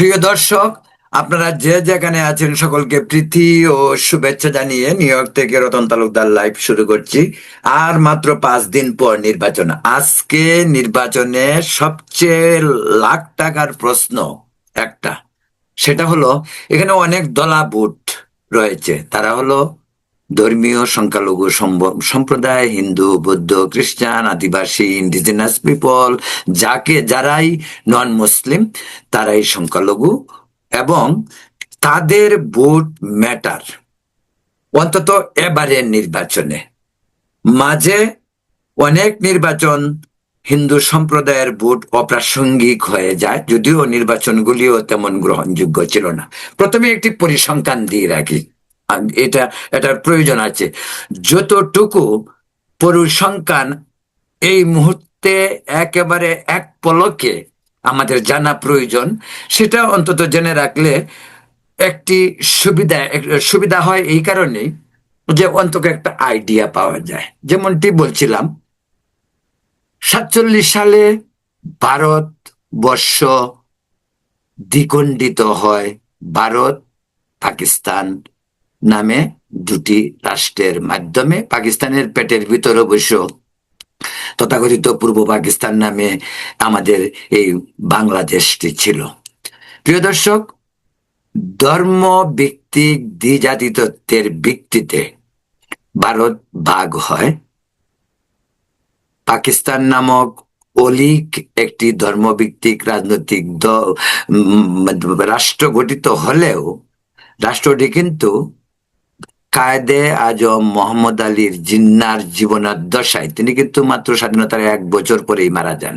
প্রিয় দর্শক, আপনারা যে যেখানে আছেন সকলকে প্রীতি ও শুভেচ্ছা জানিয়ে নিউ ইয়র্ক থেকে রতন তালুকদার লাইভ শুরু করছি। আর মাত্র পাঁচ দিন পর নির্বাচন। আজকে নির্বাচনে সবচেয়ে লাখ টাকার প্রশ্ন একটা। সেটা হলো, এখানে অনেক দলা বুট রয়েছে। তারা হলো ধর্মীয় সংখ্যালঘু সম্প্রদায়, হিন্দু, বৌদ্ধ, খ্রিস্টান, আদিবাসী ইন্ডিজিনাস পিপল যাকে যারাই নন মুসলিম তারাই সংখ্যালঘু এবং তাদের ভোট ম্যাটার অন্তত এবারের নির্বাচনে। মাঝে অনেক নির্বাচন হিন্দু সম্প্রদায়ের ভোট অপ্রাসঙ্গিক হয়ে যায়, যদিও নির্বাচনগুলিও তেমন গ্রহণযোগ্য ছিল না। প্রথমে একটি পরিসংখ্যান দিয়ে রাখি। এটা, এটার প্রয়োজন আছে। যতটুকু পরিসংখ্যান এই মুহূর্তে একেবারে এক পলকে আমাদের জানা প্রয়োজন, সেটা অন্তত জেনে রাখলে একটি সুবিধা সুবিধা হয় এই কারণেই যে অন্তত একটা আইডিয়া পাওয়া যায়। যেমনটি বলছিলাম, সাতচল্লিশ সালে ভারত বর্ষ দ্বিখণ্ডিত হয়, ভারত, পাকিস্তান নামে দুটি রাষ্ট্রের মাধ্যমে পাকিস্তানের পেটের ভিতর অবশ্য তথাকথিত পূর্ব পাকিস্তান নামে আমাদের এই বাংলাদেশটি ছিল। প্রিয় দর্শক, ধর্ম ভিত্তিক দ্বিজাতি তত্ত্বের ভিত্তিতে ভারত ভাগ হয়। পাকিস্তান নামক অলিক একটি ধর্মভিত্তিক রাজনৈতিক রাষ্ট্র গঠিত হলেও, রাষ্ট্রটি কিন্তু কায়দে আজম মোহাম্মদ আলীর জিন্নার জীবনাদশায় তিনি কিন্তু মাত্র স্বাধীনতার এক বছর পরেই মারা যান।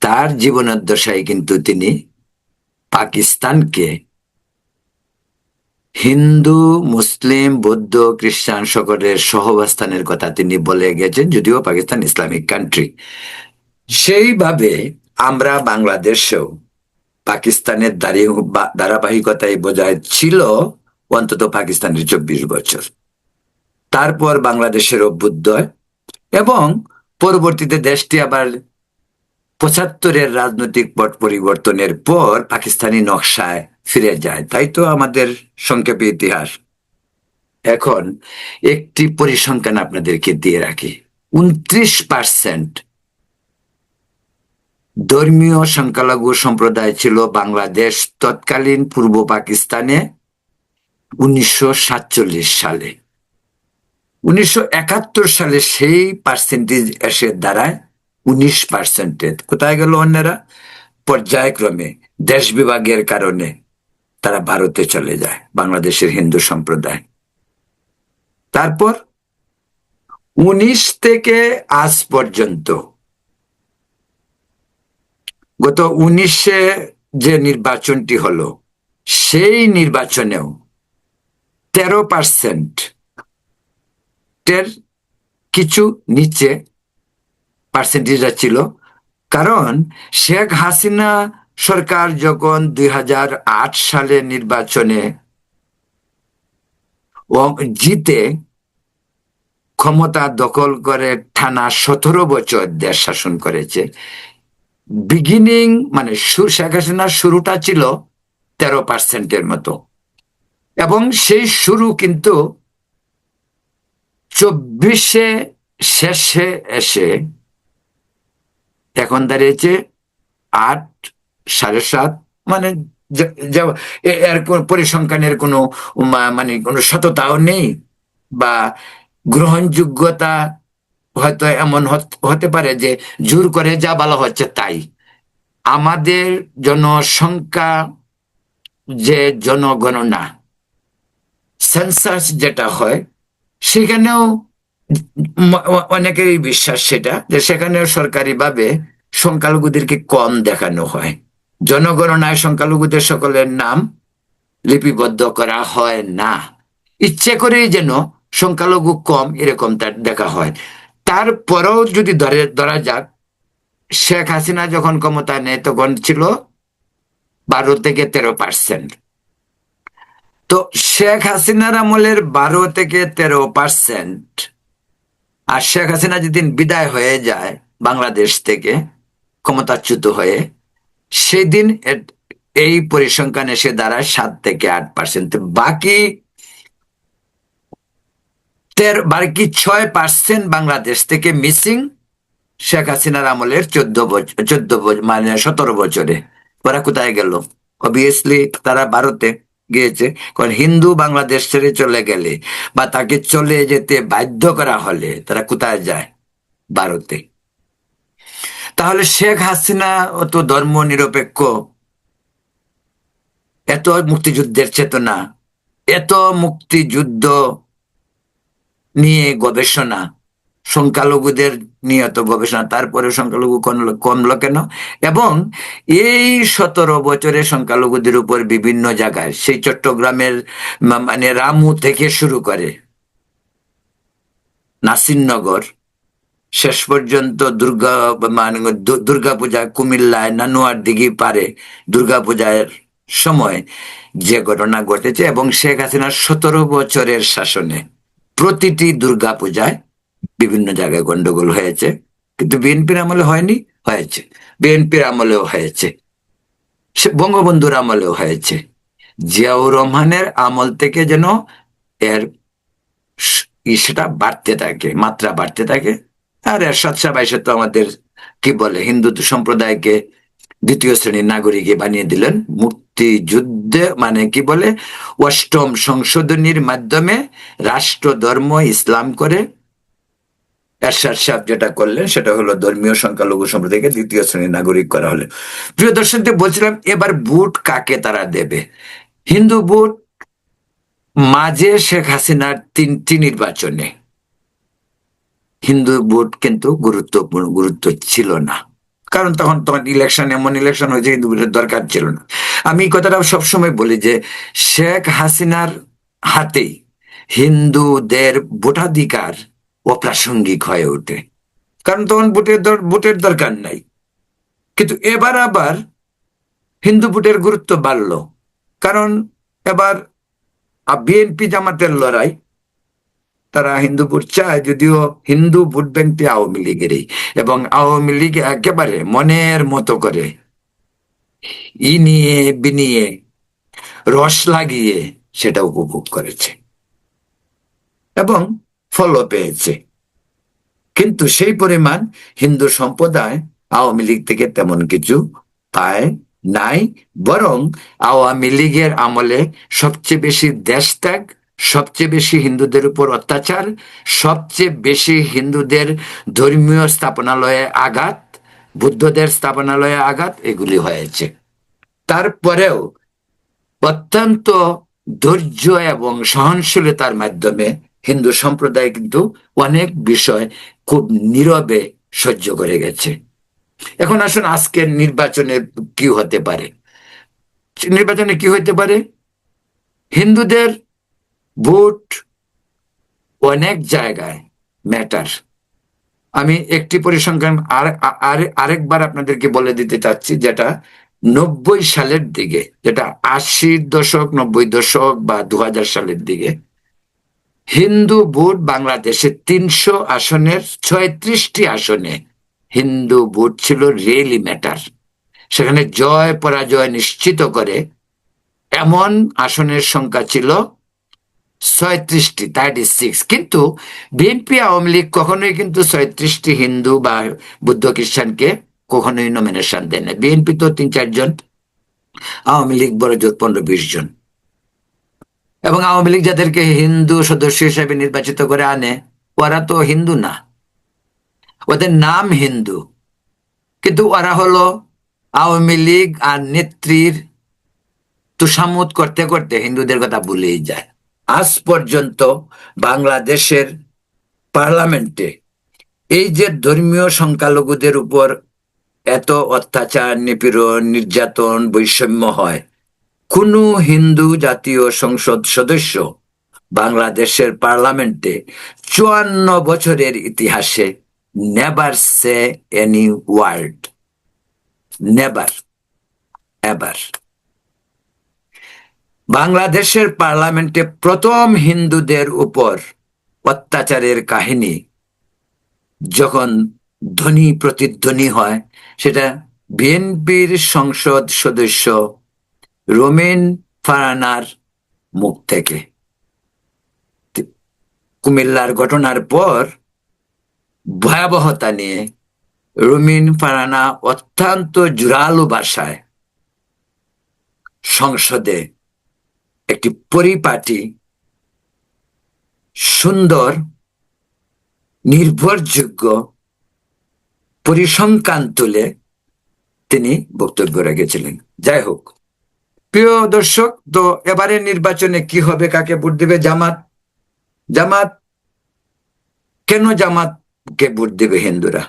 তার জীবনাদশায় কিন্তু তিনি পাকিস্তানকে হিন্দু, মুসলিম, বৌদ্ধ, খ্রিস্টান সকলের সহবাস্থানের কথা তিনি বলে গেছেন, যদিও পাকিস্তান ইসলামিক কান্ট্রি। সেইভাবে আমরা বাংলাদেশেও পাকিস্তানের দাঁড়িয়ে ধারাবাহিকতায় বোঝায় ছিল অন্তত পাকিস্তানের চব্বিশ বছর। তারপর বাংলাদেশের অভ্যুদয় এবং পরবর্তীতে দেশটি আবার পঁচাত্তরের রাজনৈতিক পট পরিবর্তনের পর পাকিস্তানি নকশায় ফিরে যায়। তাই তো আমাদের সংক্ষেপে ইতিহাস। এখন একটি পরিসংখ্যান আপনাদেরকে দিয়ে রাখি। উনত্রিশ পার্সেন্ট ধর্মীয় সংখ্যালঘু সম্প্রদায় ছিল বাংলাদেশ তৎকালীন পূর্ব পাকিস্তানে। উনিশশো সাতচল্লিশ সালে। উনিশশো একাত্তর সালে সেই পার্সেন্টেজ এসে দাঁড়ায় উনিশ পার্সেন্টেজ কোথায় গেল অন্যরা? পর্যায়ক্রমে দেশ বিভাগের কারণে তারা ভারতে চলে যায়, বাংলাদেশের হিন্দু সম্প্রদায়। তারপর উনিশ থেকে আজ পর্যন্ত গত উনিশে যে নির্বাচনটি হলো, সেই নির্বাচনেও তেরো পার্সেন্ট এর কিছু নিচে পার্সেন্টেজটা ছিল। কারণ শেখ হাসিনা সরকার যখন দুই হাজার আট সালে নির্বাচনে জিতে ক্ষমতা দখল করে টানা সতেরো বছর দেশ শাসন করেছে। বিগিনিং মানে শেখ হাসিনার শুরুটা ছিল তেরো পার্সেন্টের মতো। এবং সেই শুরু কিন্তু চব্বিশে শেষে এসে এখন দাঁড়িয়েছে আট, সাড়ে সাত মানে এর কোন পরিসংখ্যানের কোনো মানে কোনো সততাও নেই বা গ্রহণযোগ্যতা হয়তো এমন হত- হতে পারে যে জোর করে যা বলা হচ্ছে তাই। আমাদের জনসংখ্যা যে জনগণনা সেন্সাস যেটা হয়, সেখানেও অনেকেরই বিশ্বাস সেটা যে সেখানেও সরকারিভাবে সংখ্যালঘুদেরকে কম দেখানো হয়। জনগণনায় সংখ্যালঘুদের সকলের নাম লিপিবদ্ধ করা হয় না। ইচ্ছে করেই যেন সংখ্যালঘু কম এরকম তার দেখা হয়। তারপরেও যদি ধরে, ধরা যাক, শেখ হাসিনা যখন ক্ষমতা নেয় তখন ছিল বারো থেকে তেরো পার্সেন্ট। তো শেখ হাসিনার আমলের বারো থেকে তেরো পার্সেন্ট। আর শেখ হাসিনা যেদিন বিদায় হয়ে যায় বাংলাদেশ থেকে, ক্ষমতাচ্যুত হয়ে, সেদিন এই পরিসংখ্যান এসে দাঁড়ায় সাত থেকে আট পার্সেন্ট। বাকি তের, বাকি ছয় পার্সেন্ট বাংলাদেশ থেকে মিসিং শেখ হাসিনার আমলের চোদ্দ বছর চোদ্দ মানে সতেরো বছরে। ওরা কোথায় গেল? অবভিয়াসলি তারা ভারতে। গিয়েছে কারণ হিন্দু বাংলাদেশ ছেড়ে চলে গেলে বা তাকে চলে যেতে বাধ্য করা হলে তারা কোথায় যায়? ভারতে। তাহলে শেখ হাসিনা অত ধর্ম নিরপেক্ষ, এত মুক্তিযুদ্ধের চেতনা, এত মুক্তিযুদ্ধ নিয়ে গবেষণা সংখ্যালঘুদের নিয়ে এত গবেষণা তারপরে সংখ্যালঘু কমলো- কেন? এবং এই সতেরো বছরে সংখ্যালঘুদের উপর বিভিন্ন জায়গায়, সেই চট্টগ্রামের মানে রামু থেকে শুরু করে নাসিরনগর, শেষ পর্যন্ত দুর্গা মানে দুর্গাপূজা কুমিল্লায়, নানুয়ার দিঘি পারে দুর্গাপূজার সময় যে ঘটনা ঘটেছে এবং শেখ হাসিনার সতেরো বছরের শাসনে প্রতিটি দুর্গাপূজায় বিভিন্ন জায়গায় গন্ডগোল হয়েছে। কিন্তু বিএনপির আমলে হয়নি, হয়েছে। বিএনপির আমলেও হয়েছে। বঙ্গবন্ধুর আমলেও হয়েছে। জিয়াউর রহমানের আমল থেকে যেন এর স- ইসেটা বাড়তে থাকে, মাত্রা বাড়তে থাকে। আর এরশাদ সাহেব এসে তো আমাদের, কি বলে, হিন্দু সম্প্রদায়কে দ্বিতীয় শ্রেণির নাগরিকে বানিয়ে দিলেন। মুক্তিযুদ্ধে মানে কি বলে, অষ্টম সংশোধনীর মাধ্যমে রাষ্ট্র ধর্ম ইসলাম করে এরশাদ সাহেব যেটা করলেন, সেটা হলো ধর্মীয় সংখ্যালঘু সম্প্রদায়কে দ্বিতীয় শ্রেণির নাগরিক করা হলো। প্রিয় দর্শকদের, বলছিলাম এবার ভোট কাকে তারা দেবে? হিন্দু ভোট, মাঝে শেখ হাসিনার তিনটি নির্বাচনে। হিন্দু ভোট কিন্তু গুরুত্বপূর্ণ, গুরুত্ব ছিল না। কারণ তখন তখন ইলেকশন এমন ইলেকশন হয়েছে, হিন্দু ভোটের দরকার ছিল না। আমি এই কথাটা সবসময় বলি যে, শেখ হাসিনার হাতেই হিন্দুদের ভোটাধিকার অপ্রাসঙ্গিক হয়ে ওঠে। কারণ তখন বুটের ভোটের দরকার নাই। কিন্তু এবার আবার হিন্দু বুটের গুরুত্ব বাড়ল। কারণ এবার বিএনপি জামাতের লড়াই, তারা হিন্দু ভোট চায়, যদিও হিন্দু ভোট ব্যাংকটি আওয়ামী লীগেরই এবং আওয়ামী লীগ একেবারে মনের মতো করে ই নিয়ে বিনিয়ে রস লাগিয়ে সেটা উপভোগ করেছে। এবং ফলও পেয়েছে। কিন্তু সেই পরিমাণ হিন্দু সম্প্রদায় আওয়ামী লীগ থেকে তেমন কিছু পায় নাই, বরং আওয়ামী লীগের আমলে সবচেয়ে বেশি দেশ ত্যাগ, সবচেয়ে বেশি হিন্দুদের উপর অত্যাচার, সবচেয়ে বেশি হিন্দুদের ধর্মীয় স্থাপনালয়ে আঘাত, বুদ্ধদের স্থাপনালয়ে আঘাত, এগুলি হয়েছে। তারপরেও অত্যন্ত ধৈর্য এবং সহনশীলতার মাধ্যমে হিন্দু সম্প্রদায় কিন্তু অনেক বিষয় খুব নীরবে সহ্য করে গেছে। এখন আসুন আজকের নির্বাচনে কি হতে পারে? নির্বাচনে কি হতে পারে? হিন্দুদের ভোট অনেক জায়গায় ম্যাটার আমি একটি পরিসংখ্যান আর, আর- আরেকবার আপনাদেরকে বলে দিতে চাচ্ছি, যেটা নব্বই সালের দিকে, যেটা আশির দশক, নব্বই দশক বা দু হাজার সালের দিকে। হিন্দু ভোট বাংলাদেশে তিনশো আসনের, ছয়ত্রিশটি আসনে হিন্দু ভোট ছিল রিয়েলি ম্যাটার সেখানে জয় পরাজয় নিশ্চিত করে এমন আসনের সংখ্যা ছিল ছয়ত্রিশটি থার্টি সিক্স কিন্তু বিএনপি আওয়ামী লীগ কখনোই কিন্তু ছয়ত্রিশটি হিন্দু বা বুদ্ধ খ্রিস্টানকে কখনোই নমিনেশন দেয় না বিএনপি তো তিন চারজন, আওয়ামী লীগ বড় জোর পনেরো, বিশ জন। এবং আওয়ামী লীগ যাদেরকে হিন্দু সদস্য হিসেবে নির্বাচিত করে আনে, ওরা তো হিন্দু না। ওদের নাম হিন্দু। কিন্তু ওরা হলো আওয়ামী লীগ আর নেত্রীর তুষামুত করতে করতে হিন্দুদের কথা ভুলেই যায়। আজ পর্যন্ত বাংলাদেশের পার্লামেন্টে এই যে ধর্মীয় সংখ্যালঘুদের উপর এত অত্যাচার, নিপীড়ন, নির্যাতন, বৈষম্য হয় কোনো হিন্দু জাতীয় সংসদ সদস্য বাংলাদেশের পার্লামেন্টে চুয়ান্ন বছরের ইতিহাসে never say any word never এবার বাংলাদেশের পার্লামেন্টে প্রথম হিন্দুদের উপর অত্যাচারের কাহিনী যখন ধ্বনি প্রতিধ্বনি হয়, সেটা বিএনপির সংসদ সদস্য রোমিন ফারানার মুখ থেকে। কুমিল্লার ঘটনার পর ভয়াবহতা নিয়ে রুমিন ফারানা অত্যন্ত জোরালো ভাষায় সংসদে একটি পরিপাটি, সুন্দর, নির্ভরযোগ্য পরিসংখ্যান তুলে তিনি বক্তব্য রেখেছিলেন। যাই হোক প্রিয় দর্শক, তো এবারে নির্বাচনে কি হবে, কাকে ভোট দেবে জামাত? জামাত? কেন জামাতকে ভোট দেবে হিন্দুরা?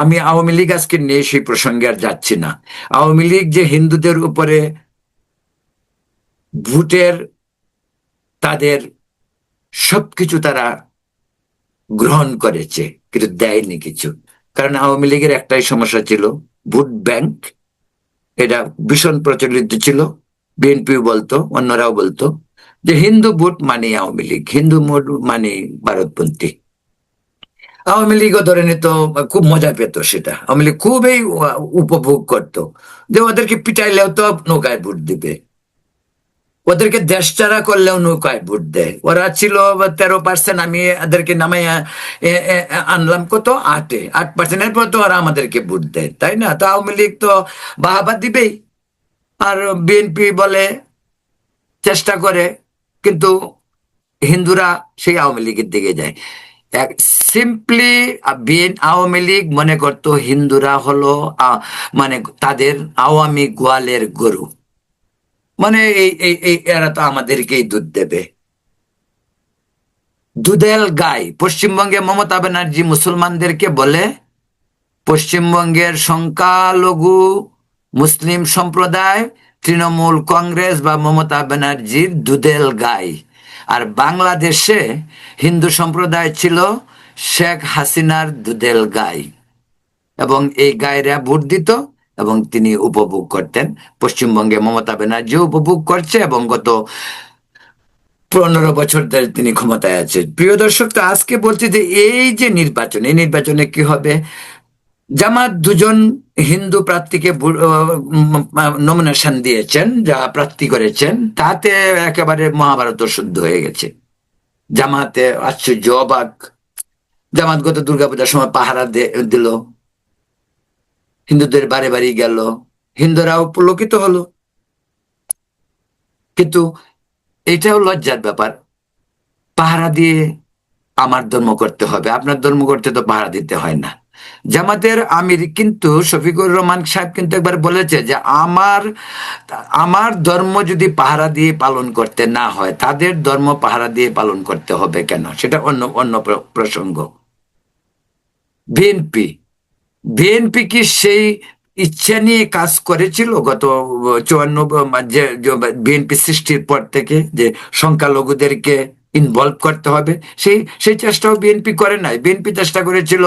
আমি আওয়ামী লীগ আজকে নিয়ে সেই প্রসঙ্গে আর যাচ্ছি না। আওয়ামী লীগ যে হিন্দুদের উপরে ভোটের তাদের সবকিছু তারা গ্রহণ করেছে, কিন্তু দেয়নি কিছু। কারণ আওয়ামী লীগের একটাই সমস্যা ছিল, ভোট ব্যাংক এটা ভীষণ প্রচলিত ছিল। বিএনপি বলতো, অন্যরাও বলতো যে হিন্দু ভোট মানে আওয়ামী লীগ, হিন্দু ভোট মানে ভারতপন্থী আওয়ামী লীগও ধরে নিত, খুব মজা পেত সেটা। আওয়ামী লীগ খুবই উপভোগ করতো। যে ওদেরকে পিটাইলেও তো নৌকায় ভোট দিবে। ওদেরকে দেশ চারা করলেও নৌকায় ভোট দেয়। ওরা ছিল তেরো পার্সেন্ট আমি এদেরকে নামাই আনলাম কত? আটে। আট পার্সেন্ট এরপর তো ওরা আমাদেরকে ভোট দেয়, তাই না? তো আওয়ামী লীগ তো বাহাবা দিবেই। আর বিএনপি বলে চেষ্টা করে, কিন্তু হিন্দুরা সেই আওয়ামী লীগের দিকে যায়। এক সিম্পলি বিএন আওয়ামী লীগ মনে করতো হিন্দুরা হলো মানে তাদের আওয়ামী গোয়ালের গরু। মানে এই এই এরা তো আমাদেরকেই দুধ দেবে। দুধেল গাই। পশ্চিমবঙ্গে মমতা ব্যানার্জি মুসলমানদেরকে বলে, পশ্চিমবঙ্গের সংখ্যালঘু মুসলিম সম্প্রদায়, তৃণমূল কংগ্রেস বা মমতা ব্যানার্জির দুধেল গাই। আর বাংলাদেশে হিন্দু সম্প্রদায় ছিল শেখ হাসিনার দুধেল গাই। এবং এই গায়েরা ভোট দিত এবং তিনি উপভোগ করতেন। পশ্চিমবঙ্গে মমতা ব্যানার্জি উপভোগ করছে এবং গত পনেরো বছর ধরে তিনি ক্ষমতায় আছেন। প্রিয় দর্শক, তো আজকে বলছি যে এই যে নির্বাচন, এই নির্বাচনে কি হবে? জামাত দুজন হিন্দু প্রার্থীকে নমিনেশন দিয়েছেন, যা প্রার্থী করেছেন, তাতে একেবারে মহাভারত শুদ্ধ হয়ে গেছে। জামাতে আশ্চর্য, অবাক। জামাত গত দুর্গাপূজার সময় পাহারা দিল। হিন্দুদের বাড়ি বাড়ি গেল। হিন্দুরাও পুলকিত হলো। কিন্তু এটাও লজ্জার ব্যাপার। পাহারা দিয়ে আমার ধর্ম করতে হবে। আপনার ধর্ম করতে তো পাহারা দিতে হয় না। জামাতের আমির কিন্তু শফিকুর রহমান সাহেব কিন্তু একবার বলেছে যে আমার আমার ধর্ম যদি পাহারা দিয়ে পালন করতে না হয়, তাদের ধর্ম পাহারা দিয়ে পালন করতে হবে কেন? সেটা অন্য অন্য প্রসঙ্গ। বিএনপি বিএনপি কি সেই ইচ্ছা নিয়ে কাজ করেছিল গত চুয়ান্ন যে বিএনপি সৃষ্টির পর থেকে যে সংখ্যালঘুদেরকে ইনভলভ করতে হবে? সেই সেই চেষ্টাও বিএনপি করে নাই। বিএনপি চেষ্টা করেছিল,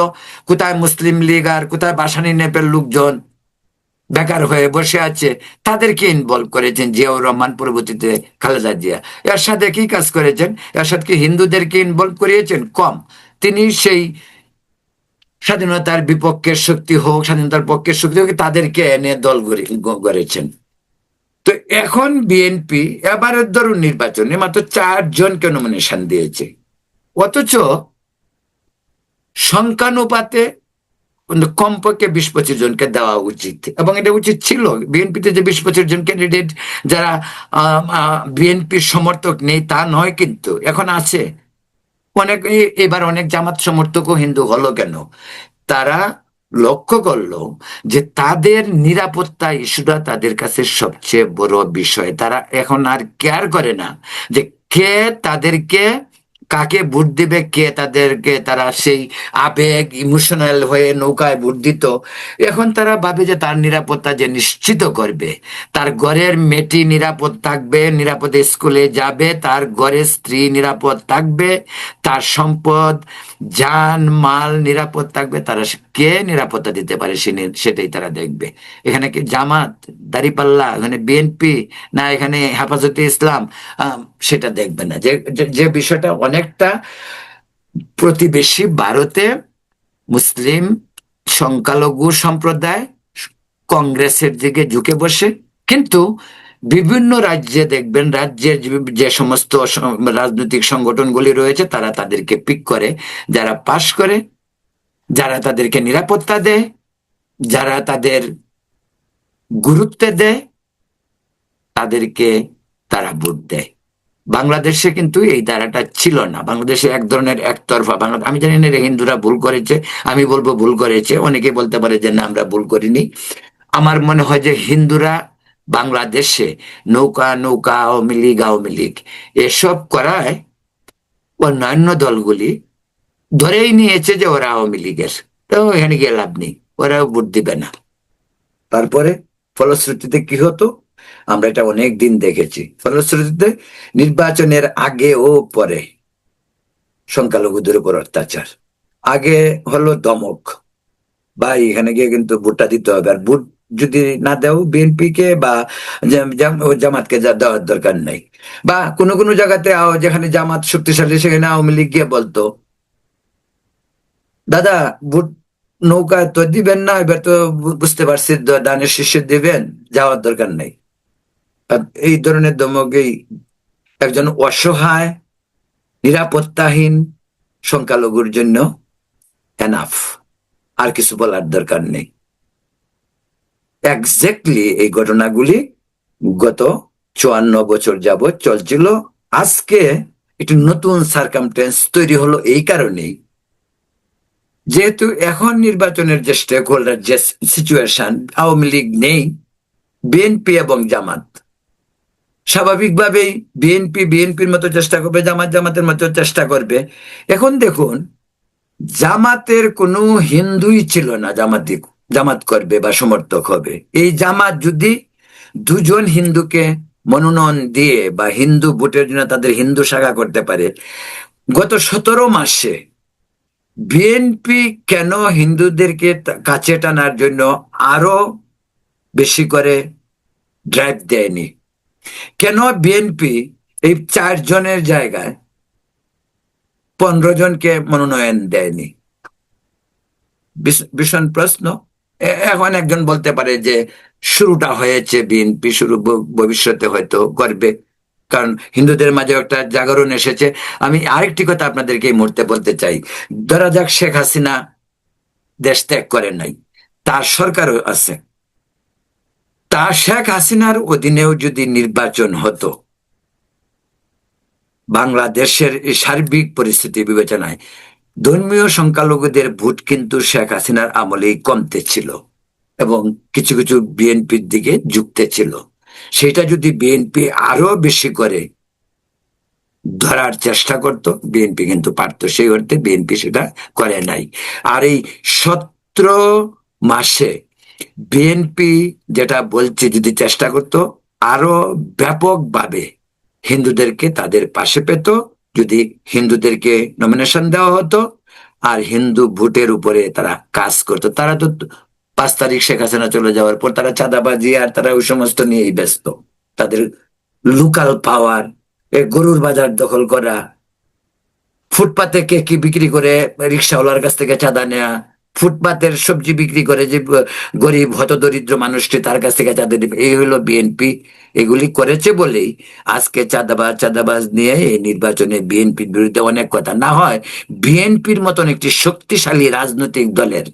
কোথায় মুসলিম লীগ আর কোথায় বাসানি নেপের লোকজন বেকার হয়ে বসে আছে, তাদেরকে ইনভলভ করেছেন জিয়াউর রহমান, পরবর্তীতে খালেদা জিয়া। এর সাথে কি কাজ করেছেন। এর সাথে কি হিন্দুদেরকে ইনভলভ করিয়েছেন, কম। তিনি সেই স্বাধীনতার বিপক্ষের শক্তি হোক, স্বাধীনতার পক্ষের শক্তি হোক, তাদেরকে এনে দল গড়েছেন। তো এখন বিএনপি এবারের ধরুন নির্বাচনে মাত্র চারজনকে নমিনেশন দিয়েছে। অথচ সংখ্যানুপাতে কমপক্ষে বিশ পঁচিশ জনকে দেওয়া উচিত। এবং এটা উচিত ছিল। বিএনপিতে যে বিশ পঁচিশ জন ক্যান্ডিডেট যারা বিএনপির সমর্থক নেই, তা নয় কিন্তু। এখন আছে। অনেক এবার অনেক জামাত সমর্থক হিন্দু হলো কেন? তারা লক্ষ্য করল যে তাদের নিরাপত্তা ইস্যুটা তাদের কাছে সবচেয়ে বড় বিষয়। তারা এখন আর কেয়ার করে না যে কে তাদেরকে কাকে ভোট দিবে, কে তাদেরকে তারা সেই আবেগ ইমোশনাল হয়ে নৌকায় ভোট দিত, এখন তারা ভাবে যে তার নিরাপত্তা যে নিশ্চিত করবে। তার ঘরের মেয়েটি নিরাপদ থাকবে, নিরাপদে স্কুলে যাবে, তার ঘরের স্ত্রী নিরাপদ থাকবে, তার সম্পদ, যান, মাল নিরাপদ থাকবে, তারা কে নিরাপত্তা দিতে পারে সেটাই তারা দেখবে। এখানে কি জামাত, দাড়িপাল্লা, এখানে বিএনপি, না এখানে হেফাজতে ইসলাম? সেটা দেখবে না। যে যে বিষয়টা অনেকটা প্রতিবেশী ভারতে মুসলিম সংখ্যালঘু সম্প্রদায় কংগ্রেসের দিকে ঝুঁকে বসে। কিন্তু বিভিন্ন রাজ্যে দেখবেন, রাজ্যের যে- সমস্ত রাজনৈতিক সংগঠনগুলি রয়েছে, তারা তাদেরকে পিক করে, যারা পাশ করে, যারা তাদেরকে নিরাপত্তা দেয়, যারা তাদের গুরুত্ব দেয়, তাদেরকে তারা ভোট দেয়। বাংলাদেশে কিন্তু এই ধারাটা ছিল না। বাংলাদেশে এক ধরনের একতরফা। বাংলা আমি জানি না হিন্দুরা ভুল করেছে, আমি বলব ভুল করেছে। অনেকে বলতে পারে যে না, আমরা ভুল করিনি। আমার মনে হয় যে হিন্দুরা বাংলাদেশে নৌকা নৌকা, আওয়ামী লীগ আওয়ামী লীগ, এসব করায় অন্যান্য দলগুলি ধরেই নিয়েছে যে ওরা আওয়ামী লীগের। তো এখানে গিয়ে লাভ নেই, ওরাও ভোট দিবে না। তারপরে ফলশ্রুতিতে কি হতো? আমরা এটা অনেক দিন দেখেছি। ফলশ্রুতিতে নির্বাচনের আগে ও পরে সংখ্যালঘুদের উপর অত্যাচার। আগে হলো দমক। বা এখানে গিয়ে কিন্তু ভোটটা দিতে হবে। আর ভোট যদি না দেও বিএনপি কে বা জাম- জাম- জামাতকে যা দেওয়ার দরকার নেই। বা কোনো কোনো জায়গাতে যেখানে জামাত শক্তিশালী, সেখানে আওয়ামী লীগ গিয়ে বলতো, দাদা, ভোট নৌকা তো দিবেন না, এবার তো বুঝতে পারছি দানের শীর্ষে দিবেন, যাওয়ার দরকার নেই। এই ধরনের দমকেই একজন অসহায়, নিরাপত্তাহীন, সংখ্যালঘুর জন্য এনাফ আর কিছু বলার দরকার নেই। এক্স্যাক্টলি এই ঘটনাগুলি গত চুয়ান্ন বছর যাবৎ চলছিল। আজকে একটি নতুন সার্কামটেন্স তৈরি হলো এই কারণেই। যেহেতু এখন নির্বাচনের যে স্টেক হোল্ডার যে সিচুয়েশন আওয়ামী লীগ নেই, বিএনপি এবং জামাত। স্বাভাবিকভাবেই বিএনপি, বিএনপির মতো চেষ্টা করবে, জামাত, জামাতের মতো চেষ্টা করবে। এখন দেখুন, জামাতের কোনো হিন্দুই ছিল না জামাতি, জামাত করবে বা সমর্থক হবে। এই জামাত যদি দুজন হিন্দুকে মনোনয়ন দিয়ে বা হিন্দু ভোটের জন্য তাদের হিন্দু শাখা করতে পারে, গত সতেরো মাসে বিএনপি কেন হিন্দুদেরকে কাছে টানার জন্য আরও বেশি করে ড্রাইভ দেয়নি? কেন বিএনপি এই চারজনের জায়গায় পনেরো জনকে মনোনয়ন দেয়নি? ভীষণ প্রশ্ন। এখন একজন বলতে পারে যে শুরুটা হয়েছে বিএনপি শুরু ভবিষ্যতে হয়তো করবে। কারণ হিন্দুদের মাঝে একটা জাগরণ এসেছে। আমি আরেকটি কথা আপনাদেরকে এই মুহূর্তে বলতে চাই। ধরা যাক শেখ হাসিনা দেশ ত্যাগ করে নাই। তার সরকারও আছে। তা শেখ হাসিনার অধীনেও যদি নির্বাচন হতো, বাংলাদেশের সার্বিক পরিস্থিতি বিবেচনায় ধর্মীয় সংখ্যালঘুদের ভোট কিন্তু শেখ হাসিনার আমলেই কমতে ছিল এবং কিছু কিছু বিএনপির দিকে যুক্তে ছিল। সেটা যদি বিএনপি আরও বেশি করে ধরার চেষ্টা করত, বিএনপি কিন্তু পারতো, সেই অর্থে বিএনপি সেটা করে নাই। আর এই সতেরো মাসে বিএনপি যেটা বলছে যদি চেষ্টা করত, আরও ব্যাপকভাবে হিন্দুদেরকে তাদের পাশে পেত। যদি হিন্দুদেরকে নমিনেশন দেওয়া হতো আর হিন্দু ভোটের উপরে তারা কাজ করতো। তারা তো পাঁচ তারিখ শেখ হাসিনা চলে যাওয়ার পর তারা চাঁদাবাজি আর তারা ওই সমস্ত নিয়েই ব্যস্ত। তাদের লোকাল পাওয়ার গরুর বাজার দখল করা, ফুটপাতে কে কি বিক্রি করে রিক্সাওয়ালার কাছ থেকে চাঁদা নেয়া ফুটপাতের সবজি বিক্রি করে যে গরিব, হতদরিদ্র মানুষটি তার কাছ থেকে চাঁদা এই হলো বিএনপি এগুলি করেছে বলেই আজকে চাঁদাবাজ চাঁদাবাজ নিয়ে এই নির্বাচনে বিএনপির বিরুদ্ধে অনেক কথা। না হয় বিএনপির মতন একটি শক্তিশালী রাজনৈতিক দলের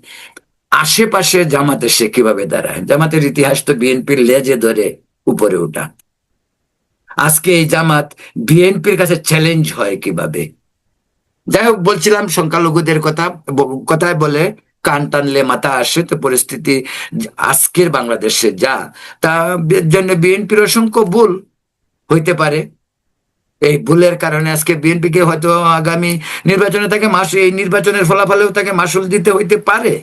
আশেপাশে জামাতে সে কীভাবে দাঁড়ায়? জামাতের ইতিহাস তো বিএনপির লেজে ধরে উপরে ওঠা। আজকে এই জামাত বিএনপির কাছে চ্যালেঞ্জ হয় কীভাবে? যাই হোক, বলছিলাম সংখ্যালঘুদের কথা কথায় বলে কান টানলে মাথা আসে তো পরিস্থিতি আজকের বাংলাদেশে, যা তা জন্য বিএনপির অসংখ্য ভুল হইতে পারে। এই ভুলের কারণে আজকে বিএনপি কে হয়তো আগামী নির্বাচনে তাকে মাস এই নির্বাচনের ফলাফলেও তাকে মাসুল দিতে হইতে পারে।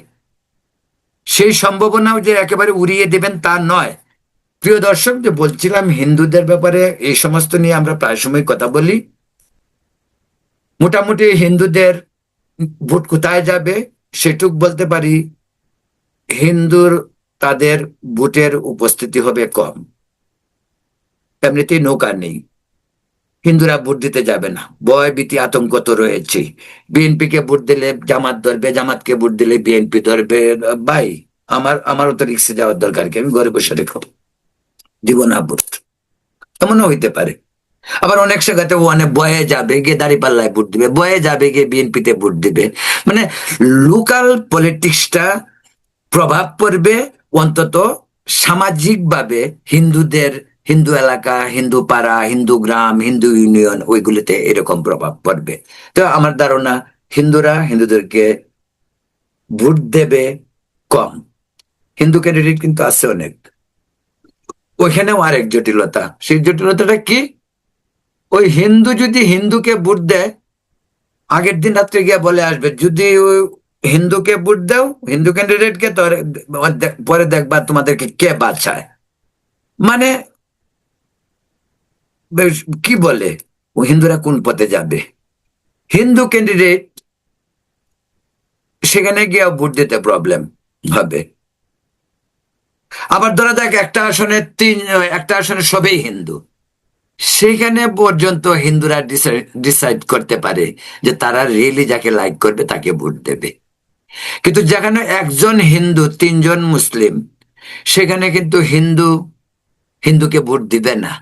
সেই সম্ভাবনাও যে একেবারে উড়িয়ে দেবেন তা নয়। প্রিয় দর্শক, যে বলছিলাম হিন্দুদের ব্যাপারে এই সমস্ত নিয়ে আমরা প্রায় সময় কথা বলি। মোটামুটি হিন্দুদের ভোট কোথায় যাবে? সেটুক বলতে পারি, হিন্দুর তাদের ভোটের উপস্থিতি হবে কম। এমনিতেই নৌকা নেই। হিন্দুরা ভোট দিতে যাবে না। ভয় ভীতি আতঙ্ক তো রয়েছে। বিএনপি কে ভোট দিলে জামাত ধরবে, জামাতকে ভোট দিলে বিএনপি ধরবে। ভাই, আমার, আমারও তো রিক্সে যাওয়ার দরকার কি? আমি ঘরে বসে রেখো। দিব না ভোট। এমনও হইতে পারে। আবার অনেক জায়গাতে ওয়ানে বয়ে যাবে গিয়ে দাঁড়ি পাল্লায় ভোট দিবে, বয়ে যাবে গিয়ে বিএনপিতে ভোট দিবে। মানে লোকাল পলিটিক্সটা প্রভাব পড়বে অন্তত সামাজিকভাবে হিন্দুদের, হিন্দু এলাকা, হিন্দু পাড়া, হিন্দু গ্রাম, হিন্দু ইউনিয়ন, ওইগুলিতে এরকম প্রভাব পড়বে। তো আমার ধারণা হিন্দুরা হিন্দুদেরকে ভোট দেবে কম। হিন্দু ক্যান্ডিডেট কিন্তু আছে অনেক। ওইখানেও আরেক জটিলতা। সেই জটিলতাটা কি? ওই হিন্দু যদি হিন্দুকে ভোট দেয়, আগের দিন রাত্রে গিয়ে বলে আসবে, যদি ওই হিন্দুকে ভোট দাও, হিন্দু ক্যান্ডিডেটকে পরে দেখবা তোমাদেরকে কে বাঁচায় মানে কি বলে, ও হিন্দুরা কোন পথে যাবে? হিন্দু ক্যান্ডিডেট সেখানে গিয়ে ভোট দিতে প্রবলেম হবে। আবার ধরা যাক একটা আসনে তিন, একটা আসনে সবেই হিন্দু। সেখানে পর্যন্ত হিন্দুরা ডিসাইড করতে পারে যে তারা রিয়েলি যাকে লাইক করবে তাকে ভোট দেবে। কিন্তু যেখানে একজন হিন্দু, তিনজন মুসলিম, সেখানে কিন্তু হিন্দু, হিন্দুকে ভোট দিবে না।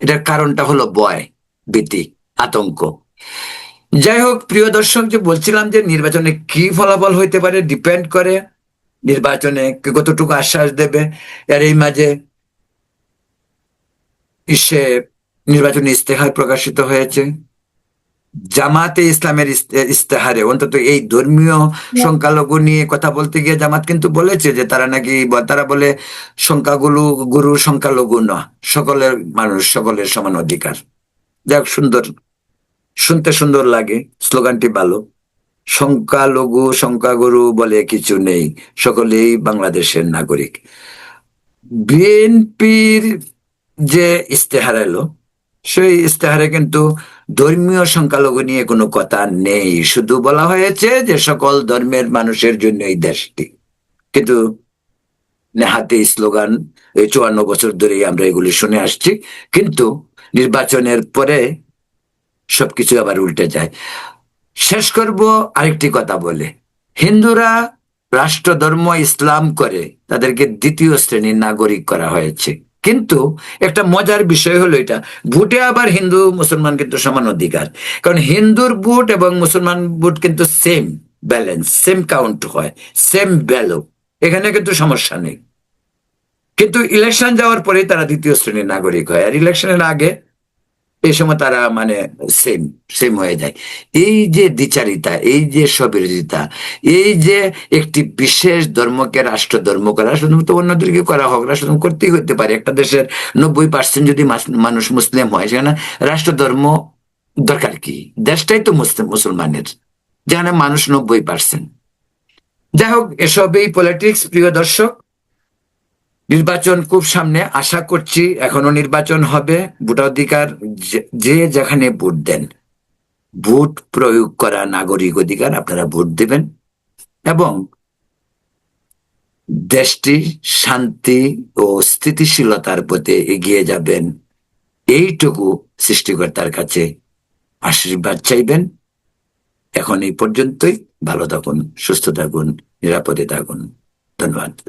এটার কারণটা হলো বয় ভীতি, আতঙ্ক। যাই হোক, প্রিয় দর্শক, যে বলছিলাম যে নির্বাচনে কি ফলাফল হইতে পারে ডিপেন্ড করে নির্বাচনে কতটুকু আশ্বাস দেবে। এর এই মাঝে সে নির্বাচনী ইস্তেহার প্রকাশিত হয়েছে। জামাতে ইসলামের ইস্তেহারে। অন্তত এই ধর্মীয় সংখ্যালঘু নিয়ে কথা বলতে গিয়ে জামাত কিন্তু বলেছে যে তারা নাকি তারা বলে সংখ্যাগুলো গুরু সংখ্যালঘু না। সকলের মানুষ সকলের সমান অধিকার। যাক সুন্দর। শুনতে সুন্দর লাগে স্লোগানটি ভালো। সংখ্যালঘু সংখ্যাগুরু বলে কিছু নেই সকলেই বাংলাদেশের নাগরিক। বিএনপির যে ইস্তেহার এলো সেই ইস্তেহারে কিন্তু ধর্মীয় সংখ্যালঘু নিয়ে কোনো কথা নেই। শুধু বলা হয়েছে যে সকল ধর্মের মানুষের জন্য এই দেশটি। কিন্তু নেহাতে স্লোগান, এই চুয়ান্ন বছর ধরেই আমরা এগুলি শুনে আসছি। কিন্তু নির্বাচনের পরে সবকিছু আবার উল্টে যায়। শেষ করব আরেকটি কথা বলে। হিন্দুরা রাষ্ট্র ধর্ম ইসলাম করে তাদেরকে দ্বিতীয় শ্রেণির নাগরিক করা হয়েছে। কিন্তু একটা মজার বিষয় হলো এটা। ভোটে আবার হিন্দু মুসলমান কিন্তু সমান অধিকার। কারণ হিন্দুর ভোট এবং মুসলমান ভোট কিন্তু সেম ব্যালেন্স সেম কাউন্ট হয় সেম ভ্যালু এখানে কিন্তু সমস্যা নেই। কিন্তু ইলেকশন যাওয়ার পরে তারা দ্বিতীয় শ্রেণির নাগরিক হয়। আর ইলেকশনের আগে এই সময় তারা মানে সেম সেম হয়ে যায়। এই যে দ্বিচারিতা, এই যে সবিরোধিতা এই যে একটি বিশেষ ধর্মকে রাষ্ট্র ধর্ম করা শুধুমাত্র অন্যদেরকে করা হোক, রাষ্ট্রধর্ম করতেই হতে পারে। একটা দেশের নব্বই পার্সেন্ট যদি মানুষ মুসলিম হয়, সেখানে রাষ্ট্র ধর্ম দরকার কি? দেশটাই তো মুসলিম, মুসলমানের, যেখানে মানুষ নব্বই পার্সেন্ট যাই হোক, এসবই পলিটিক্স প্রিয় দর্শক। নির্বাচন খুব সামনে, আশা করছি এখনও নির্বাচন হবে। ভোটাধিকার যে- যেখানে ভোট দেন, ভোট প্রয়োগ করা নাগরিক অধিকার, আপনারা ভোট দেবেন। এবং দেশটি শান্তি ও স্থিতিশীলতার পথে এগিয়ে যাবেন। এইটুকু সৃষ্টিকর্তার কাছে আশীর্বাদ চাইবেন। এখন এই পর্যন্তই। ভালো থাকুন, সুস্থ থাকুন, নিরাপদে থাকুন। ধন্যবাদ।